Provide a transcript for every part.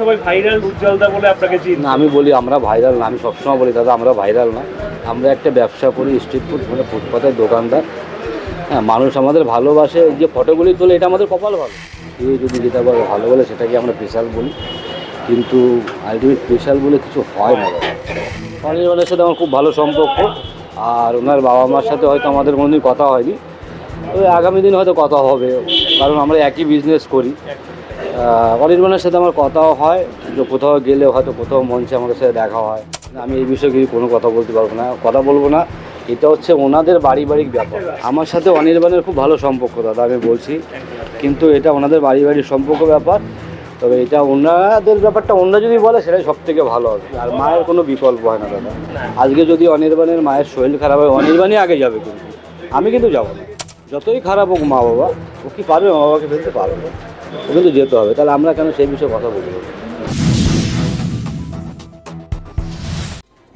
সবাই ভাইরাল উজ্জ্বলদা বলে আপনাকে চিনি? না, আমি বলি আমরা ভাইরাল না, আমি সবসময় বলি, দাদা, আমরা ভাইরাল না। আমরা একটা ব্যবসা করি স্ট্রিট ফুড মানে ফুটপাতের দোকানদার। হ্যাঁ মানুষ আমাদের ভালোবাসে যে ফটোগুলি তোলে, এটা আমাদের কপাল ভালো। কেউ যদি যেটা বলে, ভালো বলে, সেটাকে আমরা স্পেশাল বলি। কিন্তু আলটিমেট স্পেশাল বলে কিছু হয় না, দাদা। সাথে আমার খুব ভালো সম্পর্ক, আর ওনার বাবা মার সাথে হয়তো আমাদের কোনোদিন কথা হয়নি। তবে আগামী দিন হয়তো কথা হবে, কারণ আমরা একই বিজনেস করি। অনির্বাণের সাথে আমার কথাও হয়, যে কোথাও গেলে হয়তো কোথাও মঞ্চে আমাদের সাথে দেখা হয়। আমি এই বিষয়ে কিছু কোনো কথা বলতে পারব না, কথা বলব না। এটা হচ্ছে ওনাদের পারিবারিক ব্যাপার। আমার সাথে অনির্বাণের খুব ভালো সম্পর্ক, দাদা, আমি বলছি। কিন্তু এটা ওনাদের পারিবারিক সম্পর্ক ব্যাপার। তবে এটা ওনাদের ব্যাপারটা, ওনারা যদি বলে, সেটাই সব থেকে ভালো হবে। আর মায়ের কোনো বিকল্প হয় না, দাদা। আজকে যদি অনির্বাণের মায়ের শরীর খারাপ হয় অনির্বাণই আগে যাবে কিন্তু। আমি কিন্তু যাব না। যতই খারাপ হোক মা বাবা ও কি পারবে মা বাবাকে ফেলতে? পারবে কিন্তু যেতে হবে। তাহলে আমরা কেন সেই বিষয়ে কথা বলব?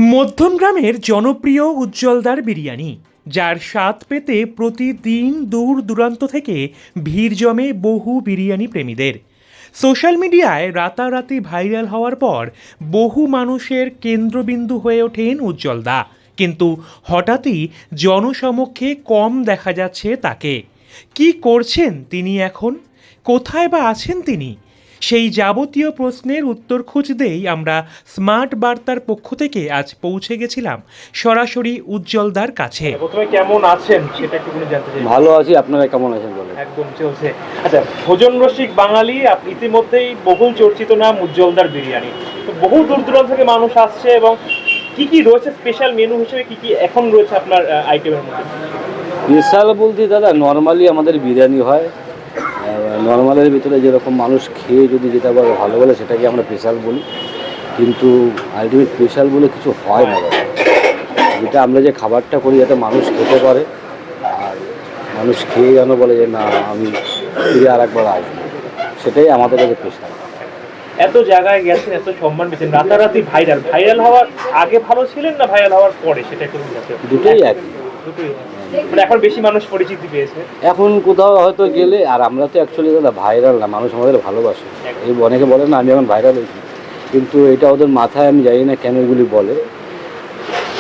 মধ্যমগ্রামের জনপ্রিয় উজ্জ্বলদার বিরিয়ানি, যার স্বাদ পেতে প্রতিদিন দূর দূরান্ত থেকে ভিড় জমে বহু বিরিয়ানি প্রেমীদের। সোশ্যাল মিডিয়ায় রাতারাতি ভাইরাল হওয়ার পর বহু মানুষের কেন্দ্রবিন্দু হয়ে ওঠেন উজ্জ্বলদা। কিন্তু হঠাৎই জনসমক্ষে কম দেখা যাচ্ছে তাকে। কি করছেন তিনি এখন? কোথায় বা আছেন তিনি? সেই যাবতীয় প্রশ্নের উত্তর খুঁজতেই আমরা স্মার্ট বার্তার পক্ষ থেকে আজ পৌঁছে গেছিলাম সরাসরি উজ্জ্বলদার কাছে। প্রথমে কেমন আছেন সেটা একটু জানতে চাই। ভালো আছি আপনারা কেমন আছেন বলেন? একদম চলছে। আচ্ছা ভোজন রসিক বাঙালি ইতিমধ্যেই বহুল চর্চিত নাম উজ্জ্বলদার বিরিয়ানি। তো বহু দূর দূরান্ত থেকে মানুষ আসছে এবং কি কি রয়েছে? স্পেশাল মেনু হিসেবে কি কি এখন রয়েছে আপনার আইটেমের মধ্যে? স্পেশাল বলতে দাদা নর্মালি আমাদের বিরিয়ানি হয় নর্মালের ভিতরে যেরকম মানুষ খেয়ে যদি যেটা বলে ভালো বলে সেটাকে আমরা স্পেশাল বলি কিন্তু আলটিমেট স্পেশাল বলে কিছু হয় না যেটা আমরা যে খাবারটা করি যাতে মানুষ খেতে পারে আর মানুষ খেয়ে যেন বলে যে না আমি ফিরে আর একবার আসব সেটাই আমাদের কাছে স্পেশাল এত জায়গায় গেছেন এত সম্মান পেয়েছেন রাতারাতি ভাইরাল ভাইরাল হওয়ার আগে ভালো ছিলেন না ভাইরাল হওয়ার পরে? সেটা একটু দুটোই একই। দুটোই মানে এখন বেশি মানুষ পরিচিতি পেয়েছে। এখন কোথাও হয়তো গেলে, আর আমরা তো অ্যাকচুয়ালি দাদা ভাইরাল না, মানুষ আমাদের ভালোবাসে। এই অনেকে বলে না, আমি এখন ভাইরাল হয়েছি। কিন্তু এটা ওদের মাথায় আমি জানি না কেন এগুলি বলে।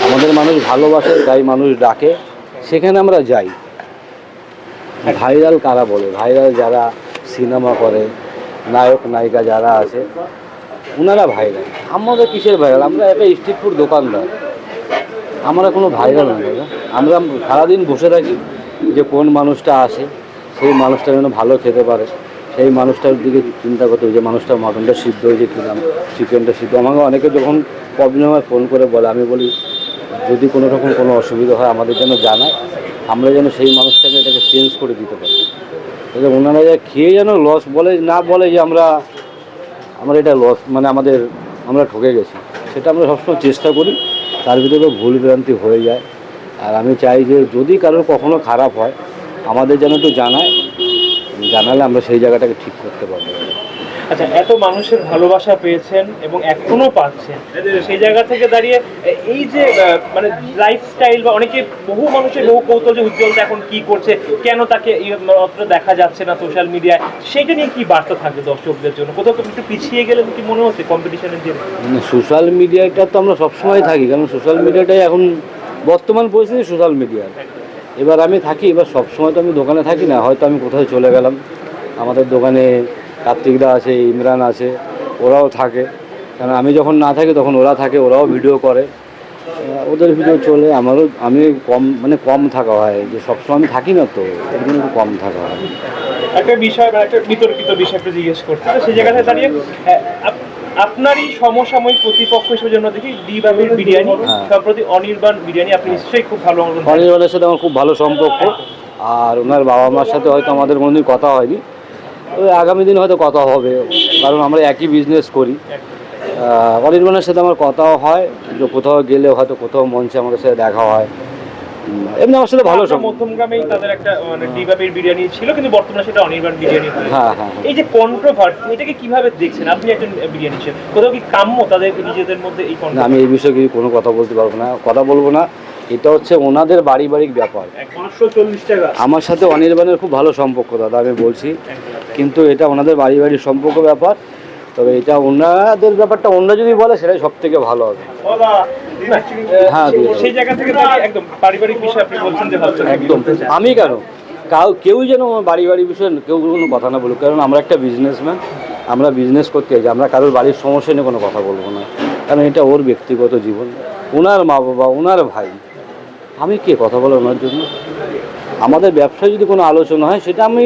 আমাদের মানুষ ভালোবাসে, তাই মানুষ ডাকে। সেখানে আমরা যাই। ভাইরাল কারা বলে? ভাইরাল যারা সিনেমা করে, নায়ক, নায়িকা যারা আছে ওনারা ভাইরাল আমাদের কিসের ভাইরাল আমরা একটা স্ট্রিট ফুড দোকানদার। আমরা কোনো ভাইরাল না, দাদা। আমরা সারাদিন বসে থাকি যে কোন মানুষটা আসে, সেই মানুষটা যেন ভালো খেতে পারে। সেই মানুষটার দিকে চিন্তা করতে হবে যে মানুষটা মটনটা সিদ্ধ হয়েছে কিনা চিকেনটা সিদ্ধ। আমাকে অনেকে যখন প্রবলেম হয় ফোন করে বলে, আমি বলি, যদি কোনো রকম কোনো অসুবিধা হয় আমাদের যেন জানায়, আমরা যেন সেই মানুষটাকে এটাকে চেঞ্জ করে দিতে পারি। তাহলে ওনারা যা খেয়ে যেন লস বলে, না বলে যে আমরা আমরা এটা লস মানে আমাদের, আমরা ঠকে গেছি। সেটা আমরা সবসময় চেষ্টা করি। তার ভিতরে ভুল ভ্রান্তি হয়ে যায়। আর আমি চাই যে যদি কারোর কখনো খারাপ হয়, আমাদের যেন একটু জানায়। জানালে আমরা সেই জায়গাটাকে ঠিক করতে পারব। আচ্ছা এত মানুষের ভালোবাসা পেয়েছেন এবং এখনও পাচ্ছেন। সেই জায়গা থেকে দাঁড়িয়ে এই যে মানে লাইফস্টাইল বা অনেকে বহু মানুষের বহু কৌতূহল যে উজ্জ্বলতা এখন কি করছে, কেন তাকে অতটা দেখা যাচ্ছে না সোশ্যাল মিডিয়ায় সেটা নিয়ে কি বার্তা থাকবে দর্শকদের জন্য? কোথাও একটু পিছিয়ে গেলে কি মনে হচ্ছে কম্পিটিশনের জন্য সোশ্যাল মিডিয়াটা তো আমরা সবসময় থাকি, কারণ সোশ্যাল মিডিয়াটাই এখন বর্তমান পরিস্থিতি সোশ্যাল মিডিয়া এবার আমি থাকি, এবার সবসময় তো আমি দোকানে থাকি না, হয়তো আমি কোথাও চলে গেলাম। আমাদের দোকানে কার্তিকদা আছে ইমরান আছে ওরাও থাকে। কারণ আমি যখন না থাকি তখন ওরা থাকে ওরাও ভিডিও করে। ওদের ভিডিও চলে আমারও আমি কম মানে কম থাকা হয়। যে সবসময় আমি থাকি না তো ওই জন্য একটু কম থাকা হয়। একটা বিষয় বা একটা বিতর্কিত বিষয় একটু জিজ্ঞেস করতে সেই জায়গাটা দাঁড়িয়ে আপনারই সমসাময়িক প্রতিপক্ষ হিসেবে জন্য দেখি ডি বাবির বিরিয়ানি হ্যাঁ। সম্প্রতি অনির্বাণ বিরিয়ানি আপনি নিশ্চয়ই খুব ভালো অনির্বাণের সাথে আমার খুব ভালো সম্পর্ক। আর ওনার বাবা মার সাথে হয়তো আমাদের কোনোদিন কথা হয়নি। আগামী দিন হয়তো কথা হবে কারণ আমরা একই বিজনেস করি। অনির্বাণের সাথে আমার কথাও হয় যে কোথাও গেলে হয়তো কোথাও মঞ্চে আমাদের সাথে দেখা হয়। এমনি আমার সাথে ভালো মধ্যমগ্রামেই তাদের একটা মানে ডিবাবির বিরিয়ানি ছিল কিন্তু বর্তমানে সেটা অনির্বাণ বিরিয়ানি হ্যাঁ হ্যাঁ এই যে কন্ট্রোভার্সি এটাকে কীভাবে দেখছেন? আপনি একজন বিরিয়ানি শেফ কোথাও কি কাম্য তাদের নিজেদের মধ্যে এই আমি এই বিষয়ে কোনো কথা বলতে পারব না। কথা বলব না। এটা হচ্ছে ওনাদের পারিবারিক ব্যাপার। আমার সাথে অনির্বাণের খুব ভালো সম্পর্ক দাদা আমি বলছি। কিন্তু এটা ওনাদের বাড়ি বাড়ির সম্পর্ক ব্যাপার। তবে এটা ওনাদের ব্যাপারটা অন্য যদি বলে সেটাই সব থেকে ভালো হবে। হ্যাঁ। সেই জায়গা থেকে একদম পারিবারিক বিষয় আপনি বলছেন যে একদম। আমি কেন? কাউ কেউ যেন বাড়ি বাড়ি বিষয়ে কেউ কোনো কথা না বলুক। কারণ আমরা একটা বিজনেসম্যান আমরা বিজনেস করতে যাই আমরা কারোর বাড়ির সমস্যা নিয়ে কোনো কথা বলব না। কারণ এটা ওর ব্যক্তিগত জীবন। ওনার মা বাবা ওনার ভাই। আমি কে? কথা বলো ওনার জন্য। আমাদের ব্যবসায় যদি কোনো আলোচনা হয়, সেটা আমি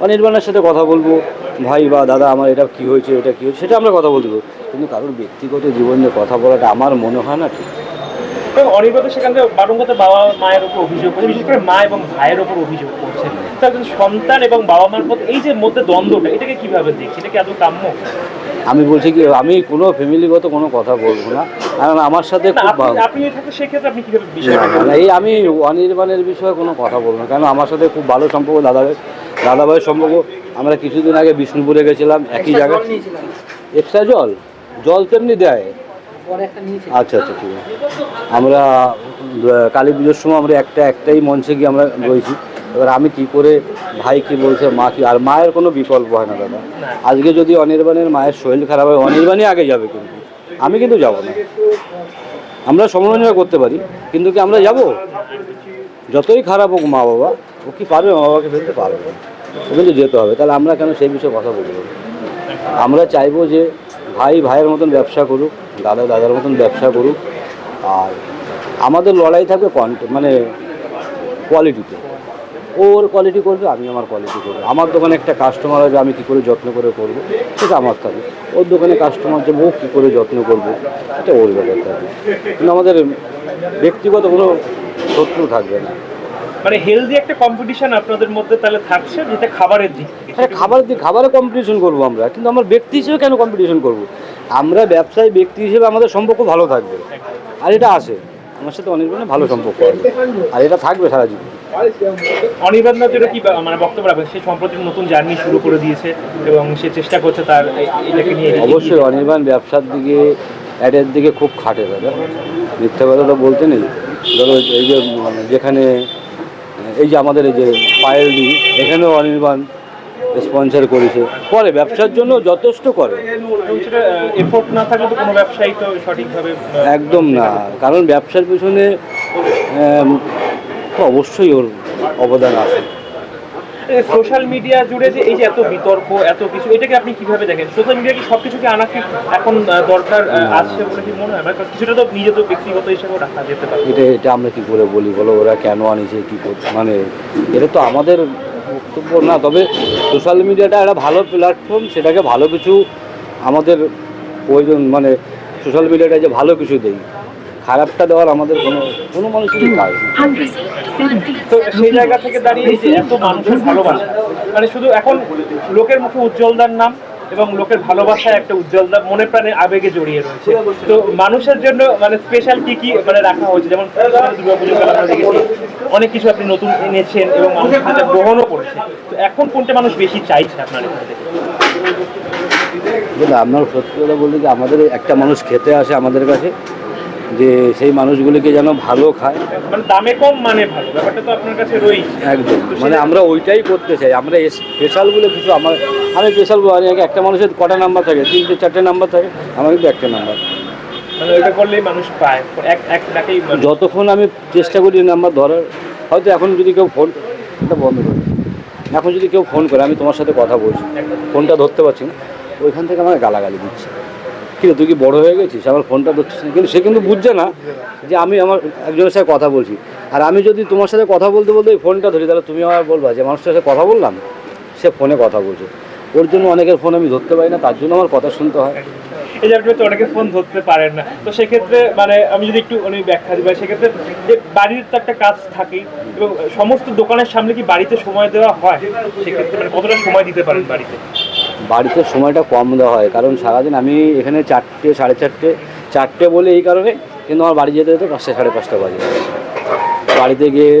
অনির্বাণের সাথে কথা বলব। ভাই বা দাদা, আমার এটা কী হয়েছে, এটা কী হয়েছে, সেটা আমরা কথা বলতে পারব। কিন্তু কারোর ব্যক্তিগত জীবন কথা বলাটা আমার মনে হয় না ঠিক। অনির্বাণ সেখান বাবা মায়ের উপর অভিযোগ করছে করে মা এবং ভাইয়ের উপর অভিযোগ করছেন। তো একজন সন্তান এবং বাবা মার মধ্যে এই যে মধ্যে দ্বন্দ্বটা, এটাকে কীভাবে দেখছি? এটা কি আদৌ কাম্য? আমি বলছি কি আমি কোনো ফ্যামিলিগত কোনো কথা বলব না। কারণ আমার সাথে খুব এই আমি অনির্বাণের বিষয়ে কোনো কথা বলব না কারণ আমার সাথে খুব ভালো সম্পর্ক দাদা দাদাভাইয়ের সম্পর্ক। আমরা কিছুদিন আগে বিষ্ণুপুরে গেছিলাম একই জায়গায়। এক্সট্রা জল? জল তেমনি দেয়? আচ্ছা আচ্ছা ঠিক আছে। আমরা কালী পুজোর সময় আমরা একটা একটাই মঞ্চে গিয়ে আমরা রয়েছি। এবার আমি কি করে ভাই কি বলছে, মা কি, আর মায়ের কোনো বিকল্প হয় না দাদা। আজকে যদি অনির্বাণের মায়ের শরীর খারাপ হয়, অনির্বাণই আগে যাবে কিন্তু। আমি কিন্তু যাব না। আমরা সমালোচনা করতে পারি, কিন্তু কি আমরা যাব? যতই খারাপ হোক মা বাবা, ও কি পারবে, মা বাবাকে ফেলতে পারবে। ও কিন্তু যেতে হবে। তাহলে আমরা কেন সেই বিষয়ে কথা বলব? আমরা চাইব যে ভাই ভাইয়ের মতন ব্যবসা করুক, দাদা দাদার মতন ব্যবসা করুক, আর আমাদের লড়াই থাকবে কোয়ান্টি মানে কোয়ালিটিতে ওর কোয়ালিটি করবে আমি আমার কোয়ালিটি করব। আমার দোকানে একটা কাস্টমার হবে আমি কী করে যত্ন করে করব সেটা আমার থাকবে ওর দোকানে কাস্টমার যাবে ও কী করে যত্ন করব এটা ওর ব্যাপার থাকবে কিন্তু আমাদের ব্যক্তিগত কোনো শত্রু থাকবে না। মানে হেলদি একটা কম্পিটিশন আপনাদের মধ্যে তাহলে থাকছে যেটা খাবারের দিক হ্যাঁ খাবারের দিক খাবারে কম্পিটিশন করব আমরা। কিন্তু আমার ব্যক্তি হিসেবে কেন কম্পিটিশন করব? আমরা ব্যবসায়ী ব্যক্তি হিসেবে আমাদের সম্পর্ক ভালো থাকবে। আর এটা আছে। আমার সাথে অনির্বাণে ভালো সম্পর্ক আছে। আর এটা থাকবে সারা জীবন। অনির্বাণ যেটা কি মানে বক্তব্য রাখবেন সে সম্প্রতি নতুন জার্নি শুরু করে দিয়েছে এবং সে চেষ্টা করছে তার এটাকে নিয়ে অবশ্যই অনির্বাণ ব্যবসার দিকে অ্যাডের দিকে খুব খাটে দাদা। মিথ্যা কথা তো বলতে নেই। ধরো এই যে মানে যেখানে এই যে আমাদের এই যে পায়েল দি এখানেও অনির্বাণ স্পন্সর করেছে। করে ব্যবসার জন্য যথেষ্ট করে। এফোর্ট না থাকলে তো কোনো ব্যবসায়ী তো সঠিকভাবে একদম না। কারণ ব্যবসার পিছনে তো অবশ্যই ওর অবদান আছে। সোশ্যাল মিডিয়া জুড়ে যে এই যে এত বিতর্ক এত কিছু এটাকে আপনি কীভাবে দেখেন? সোশ্যাল মিডিয়া কি সবকিছুকে আনা কি এখন দরকার আহ, আছে বলে কি মনে হয়? কিছুটা তো নিজে তো ব্যক্তিগত হিসেবেও রাখা যেতে পারে। এটা এটা আমরা কি করে বলি বলো? ওরা কেন আনিছে কি করছে মানে এটা তো আমাদের বক্তব্য না। তবে সোশ্যাল মিডিয়াটা একটা ভালো প্ল্যাটফর্ম সেটাকে ভালো কিছু আমাদের প্রয়োজন মানে সোশ্যাল মিডিয়াটা যে ভালো কিছু দেই। খারাপটা দেওয়ার আমাদের কোনো কোনো মানুষেরই কাজ। তো সেই জায়গা থেকে দাঁড়িয়ে যে এত মানুষের ভালোবাসা মানে শুধু এখন লোকের মুখে উজ্জ্বলদার নাম এবং লোকের ভালোবাসায় একটা উজ্জ্বলদার মনে প্রাণে আবেগে জড়িয়ে রয়েছে। তো মানুষের জন্য মানে স্পেশাল কি কি মানে রাখা হয়েছে? যেমন দুর্গা পুজো আমরা দেখেছি, অনেক কিছু আপনি নতুন এনেছেন এবং মানুষ সেটা গ্রহণও করেছে। তো এখন কোনটা মানুষ বেশি চাইছে আপনার এখান আপনার সত্যি কথা বলতে কি আমাদের একটা মানুষ খেতে আসে আমাদের কাছে যে সেই মানুষগুলিকে যেন ভালো খায়। মানে দামে কম মানে ভালো ব্যাপারটা তো আপনার কাছে রয়েছে একদম। মানে আমরা ওইটাই করতে চাই। আমরা স্পেশাল বলে কিছু আমার আমি স্পেশাল বলি না, একটা মানুষের কটা নাম্বার থাকে? তিনটে চারটে নাম্বার থাকে? আমার কিন্তু একটা নাম্বার মানে মানুষ পায়। যতক্ষণ আমি চেষ্টা করি নাম্বার ধরার হয়তো এখন যদি কেউ ফোন এটা বন্ধ করে। এখন যদি কেউ ফোন করে আমি তোমার সাথে কথা বলছি। ফোনটা ধরতে পারছি না। ওইখান থেকে আমাকে গালাগালি দিচ্ছে। কিন্তু তুই কি বড় হয়ে গেছিস? আমার ফোনটা ধরছিস কিন্তু সে কিন্তু বুঝছে না যে আমি আমার একজনের সাথে কথা বলছি। আর আমি যদি তোমার সাথে কথা বলতে বলতে ওই ফোনটা ধরি, তাহলে তুমি আমার বলবা যে মানুষটার সাথে কথা বললাম, সে ফোনে কথা বলছে। ওর জন্য অনেকের ফোন আমি ধরতে পারি না, তার জন্য আমার কথা শুনতে হয়। এই যে আপনি হচ্ছে অনেকে ফোন ধরতে পারেন না। তো সেক্ষেত্রে মানে আমি যদি একটু মানে ব্যাখ্যা দিই সেক্ষেত্রে যে বাড়ির তো একটা কাজ থাকে এবং সমস্ত দোকানের সামনে কি বাড়িতে সময় দেওয়া হয়? সেক্ষেত্রে মানে কতটা সময় দিতে পারেন বাড়িতে? বাড়িতে সময়টা কম দেওয়া হয়, কারণ সারাদিন আমি এখানে চারটে, সাড়ে চারটে চারটে বলে এই কারণে কিন্তু আমার বাড়ি যেতে যেতে পাঁচটা, সাড়ে পাঁচটা বাজে। বাড়িতে গিয়ে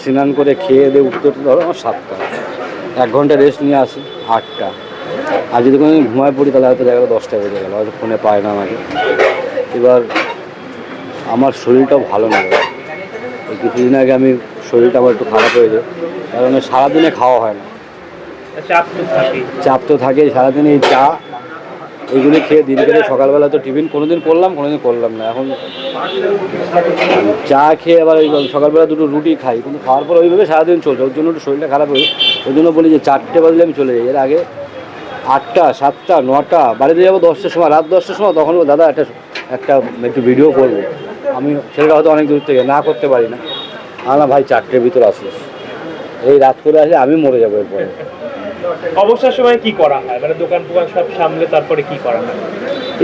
স্নান করে খেয়ে দিয়ে উঠতে উঠতে ধরো আমার সাতটা। এক ঘণ্টা রেস্ট নিয়ে আসি, আটটা। আর যদি কোনো ঘুমায় পড়ি তাহলে হয়তো দেখা গেলো দশটা বেজে গেলো, হয়তো ফোনে পায় না আমাকে। এবার আমার শরীরটাও ভালো না। কিছুদিন আগে আমি শরীরটা আমার একটু খারাপ হয়ে যায়, কারণ সারাদিনে খাওয়া হয় না। চাপ তো থাকে সারাদিন এই চা এইগুলি খেয়ে দিন কেটে সকালবেলা তো টিফিন, কোনোদিন করলাম কোনোদিন করলাম না। এখন চা খেয়ে আবার ওই সকালবেলা দুটো রুটি খাই, কিন্তু খাওয়ার পর ওইভাবে সারাদিন চলছে, ওর জন্য একটু শরীরটা খারাপ হয়ে, ওই জন্য বলি যে চারটে বাজলে আমি চলে যাই। এর আগে আটটা, সাতটা, নটা, বাড়িতে যাব দশটার সময়, রাত দশটার সময় তখন দাদা, একটা একটা, একটু ভিডিও করব। আমি ছেলেটা হয়তো অনেক দূর থেকে, না করতে পারি না। না ভাই, চারটের ভিতর আসিস। এই রাত করে আসলে আমি মরে যাব এরপরে। অবসর সময় কি করা হয়? মানে দোকান ফোকান সব সামলে তারপরে কি করা হয়?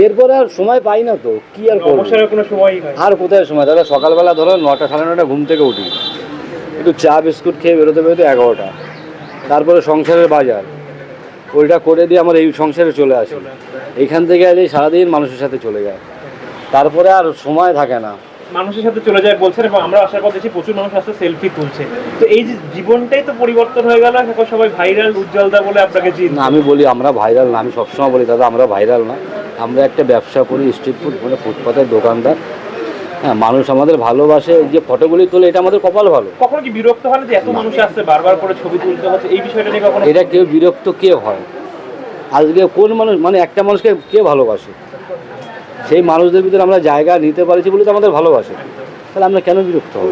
এরপরে আর সময় পাই না তো কি আর করব? অবসরের কোনো সময়ই হয় আর কোথায় সময়? দাদা সকালবেলা ধরো নটা সাড়ে নটা ঘুম থেকে উঠি। একটু চা বিস্কুট খেয়ে বেরোতে বেরোতে এগারোটা। তারপরে সংসারের বাজার। ওইটা করে দিয়ে আমার এই সংসারে চলে আসি। এইখান থেকে আর এই সারাদিন মানুষের সাথে চলে যায়। তারপরে আর সময় থাকে না। মানুষের সাথে চলে যায় বলছেন এবং আমরা আসার পর দেখছি প্রচুর মানুষ আসতে সেলফি তুলছে। তো এই যে জীবনটাই তো পরিবর্তন হয়ে গেল এখন সবাই ভাইরাল উজ্জ্বলদা বলে আপনাকে চিন না আমি বলি আমরা ভাইরাল না আমি সবসময় বলি দাদা আমরা ভাইরাল না। আমরা একটা ব্যবসা করি স্ট্রিট ফুড মানে ফুটপাতের দোকানদার। হ্যাঁ মানুষ আমাদের ভালোবাসে এই যে ফটোগুলি তোলে এটা আমাদের কপাল ভালো। কখনো কি বিরক্ত হয় যে এত মানুষ আসছে বারবার করে ছবি তুলতে হচ্ছে? এই বিষয়টা নিয়ে কখনো এটা কেউ বিরক্ত কে হয়? আজকে কোন মানুষ মানে একটা মানুষকে কে ভালোবাসে? সেই মানুষদের ভিতরে আমরা জায়গা নিতে পারছি বলে তো আমাদের ভালোবাসে। তাহলে আমরা কেন বিরক্ত হব?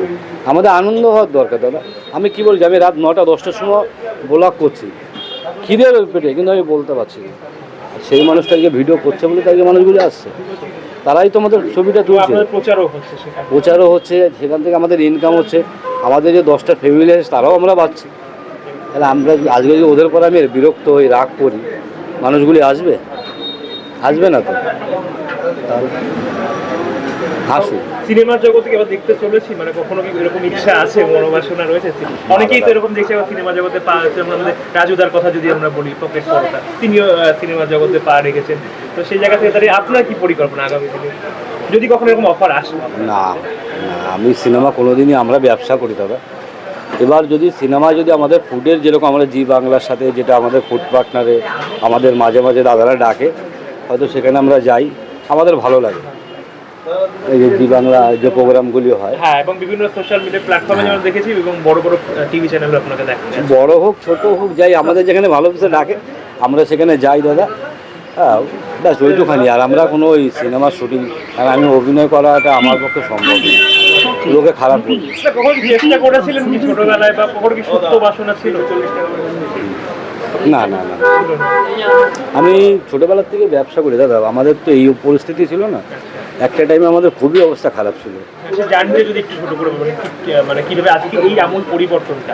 আমাদের আনন্দ হওয়ার দরকার দাদা আমি কি বলছি? আমি রাত নটা দশটার সময় ব্লগ করছি। খিদে পেটে কিন্তু আমি বলতে পারছি না। সেই মানুষটাকে ভিডিও করছে বলে তাকে মানুষগুলো আসছে তারাই তো আমাদের ছবিটা তুলছে। প্রচারও হচ্ছে প্রচারও হচ্ছে সেখান থেকে আমাদের ইনকাম হচ্ছে। আমাদের যে দশটা ফ্যামিলি আছে তারাও আমরা পাচ্ছি। তাহলে আমরা আজকে যদি ওদের পর আমি বিরক্ত হই রাগ করি মানুষগুলি আসবে? আসবে না তো? তাহলে আসুক সিনেমার জগতে কি দেখতে চলেছি মানে কখনো কি এরকম ইচ্ছা আছে মনোবাসনা রয়েছে? অনেকেই তো এরকম দেখছে সিনেমা জগতে পা আমাদের রাজুদার কথা যদি আমরা বলি পকেট পরোটা। তিনিও সিনেমা জগতে পা রেখেছেন। তো সেই জায়গা থেকে দাঁড়িয়ে আপনার কি পরিকল্পনা আগামী দিনে? যদি কখনো এরকম অফার আসে? না না, আমি সিনেমা কোনোদিনই আমরা ব্যবসা করি দাদা। এবার যদি সিনেমা যদি আমাদের ফুডের যেরকম আমরা জি বাংলার সাথে যেটা আমাদের ফুড পার্টনারে আমাদের মাঝে মাঝে দাদারা ডাকে হয়তো সেখানে আমরা যাই। আমাদের ভালো লাগে। এই যে জি বাংলা যে প্রোগ্রামগুলি হয়। হ্যাঁ এবং বিভিন্ন সোশ্যাল মিডিয়া প্ল্যাটফর্মে যেমন দেখেছি এবং বড় বড় টিভি চ্যানেলে আপনাকে দেখা বড় হোক ছোট হোক যাই আমাদের যেখানে ভালো কিছু ডাকে আমরা সেখানে যাই দাদা। হ্যাঁ ব্যাস ওইটুখানি। আর আমরা কোনো ওই সিনেমার শুটিং আর আমি অভিনয় করাটা আমার পক্ষে সম্ভব না। লোকে খারাপ তা চেষ্টা করেছিলেন কি? ছোটবেলায় বা কখনো কি সুপ্ত বাসনা ছিল? না না না। আমি ছোটোবেলার থেকে ব্যবসা করি দাদা। আমাদের তো এই পরিস্থিতি ছিল না। একটা টাইমে আমাদের খুবই অবস্থা খারাপ ছিল। সে জানতে যদি একটু ছোট করে মানে কীভাবে আজকে এই আমূল পরিবর্তনটা?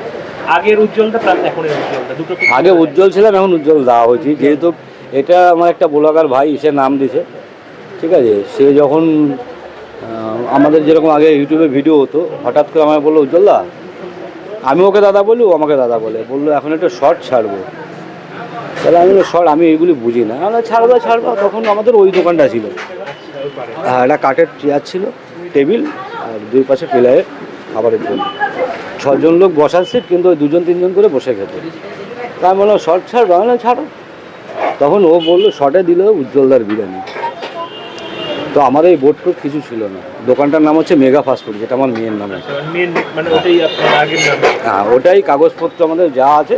আগের উজ্জ্বলটা প্লাস এখনের উজ্জ্বলটা দুটো আগে উজ্জ্বল ছিলাম এখন উজ্জ্বল দেওয়া হয়েছি। যেহেতু এটা আমার একটা ব্লগার ভাই সে নাম দিছে। ঠিক আছে? সে যখন আমাদের যেরকম আগে ইউটিউবে ভিডিও হতো হঠাৎ করে আমায় বলল উজ্জ্বলদা আমি ওকে দাদা বলি ও আমাকে দাদা বলে। বলল এখন একটা শর্ট ছাড়বো। তাহলে আমি শর্ট আমি এইগুলি বুঝি না। আমরা ছাড়বো ছাড়বো। তখন আমাদের ওই দোকানটা ছিল। হ্যাঁ একটা কাঠের চেয়ার ছিল টেবিল আর দুই পাশে পিলারে খাবারের জন্য। ছজন লোক বসার সিট কিন্তু ওই দুজন তিনজন করে বসে খেত। তা আমি বললাম শর্ট ছাড়বো। বললাম, ছাড়ো। তখন ও বলল শর্টে দিল উজ্জ্বলদার বিরিয়ানি। তো আমার এই বোর্ড টোট কিছু ছিল না। দোকানটার নাম হচ্ছে মেগা ফাস্টফুড যেটা আমার মেয়ের নাম। আছে মেন মানে হ্যাঁ ওটাই কাগজপত্র আমাদের যা আছে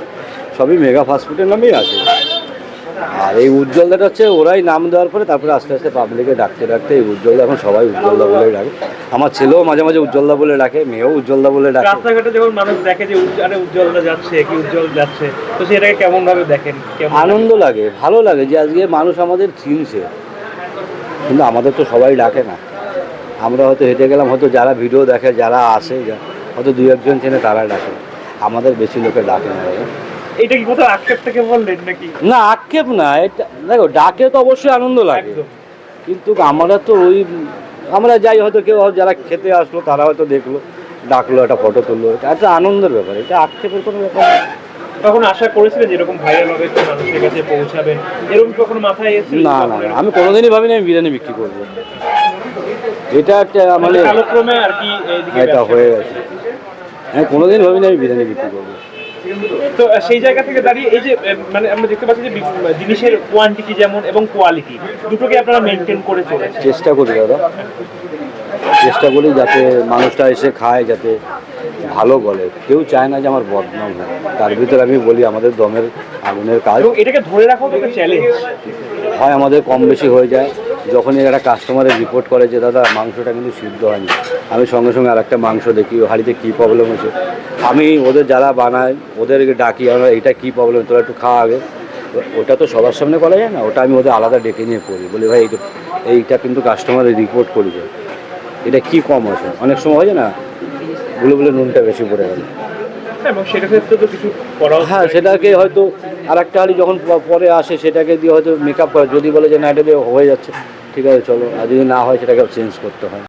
সবই মেগা ফাস্টফুডের নামেই আছে। আর এই উজ্জ্বলদাটা হচ্ছে ওরাই নাম দেওয়ার পরে তারপরে আস্তে আস্তে পাবলিকে ডাকতে ডাকতে এই উজ্জ্বলদা এখন সবাই উজ্জ্বলদা বলেই ডাকে। আমার ছেলেও মাঝে মাঝে উজ্জ্বলদা বলে ডাকে মেয়েও উজ্জ্বলদা বলে ডাকে। রাস্তাঘাটে যখন মানুষ দেখে যে উজ্জ্বল- আরে উজ্জ্বলটা যাচ্ছে কি উজ্জ্বল যাচ্ছে তো সেটাকে কেমন ভাবে দেখেন কেমন আনন্দ লাগে ভালো লাগে যে আজকে মানুষ আমাদের চিনছে। কিন্তু আমাদের তো সবাই ডাকে না। আমরা হয়তো হেঁটে গেলাম হয়তো যারা ভিডিও দেখে যারা আসে হয়তো দু একজন চেনে তারা ডাকে। আমাদের বেশি লোকে ডাকে না। এটা কি কোথাও আক্ষেপ থেকে বললেন নাকি? না আক্ষেপ না এটা দেখো ডাকে তো অবশ্যই আনন্দ লাগে। কিন্তু আমরা তো ওই আমরা যাই হয়তো কেউ যারা খেতে আসলো তারা হয়তো দেখল ডাকলো একটা ফটো তুললো। এটা একটা আনন্দের ব্যাপার এটা আক্ষেপের কোনো ব্যাপার না। তখন আশা করেছিলেন যে এরকম ভাইরাল হবে মানুষের কাছে পৌঁছাবেন। এরকম কখনো মাথায় এসেছিল না না আমি কোনোদিনই ভাবিনি আমি বিরিয়ানি বিক্রি করব। এটা একটা মানে কালক্রমে আর কি এইদিকে এটা হয়ে গেছে। হ্যাঁ কোনোদিন ভাবিনি আমি বিরিয়ানি বিক্রি করব। তো সেই জায়গা থেকে দাঁড়িয়ে এই যে মানে আমরা দেখতে পাচ্ছি যে জিনিসের কোয়ান্টিটি যেমন এবং কোয়ালিটি দুটোকে আপনারা মেনটেন করে চলেছে চেষ্টা করি দাদা। চেষ্টা করি যাতে মানুষটা এসে খায় যাতে ভালো বলে। কেউ চায় না যে আমার বদনাম হয় তার ভিতরে আমি বলি আমাদের দমের আগুনের কাজ এটাকে ধরে রাখাও তো চ্যালেঞ্জ হয় আমাদের কম বেশি হয়ে যায়। যখনই একটা কাস্টমারের রিপোর্ট করে যে, দাদা, মাংসটা কিন্তু সিদ্ধ হয়নি। আমি সঙ্গে সঙ্গে আরেকটা মাংস দেখি হাঁড়িতে কী প্রবলেম হয়েছে? আমি ওদের যারা বানায়, ওদেরকে ডাকি, আমরা এইটা কী প্রবলেম তোরা একটু খাওয়া আগে। ওটা তো সবার সামনে করা যায় না, ওটা আমি ওদের আলাদা ডেকে নিয়ে করি। বলি, ভাই, এইটা এইটা কিন্তু কাস্টমারের রিপোর্ট করেছে। এটা কি কম আছে অনেক সময় হয় না বলে বলে নুনটা বেশি পড়ে গেল। হ্যাঁ সেটাকে হয়তো আর একটা হাঁড়ি যখন পরে আসে, সেটাকে দিয়ে হয়তো মেকআপ করা, যদি বলে যে না, এটা দিয়ে হয়ে যাচ্ছে, ঠিক আছে, চলো। আর যদি না হয়, সেটাকে চেঞ্জ করতে হয়।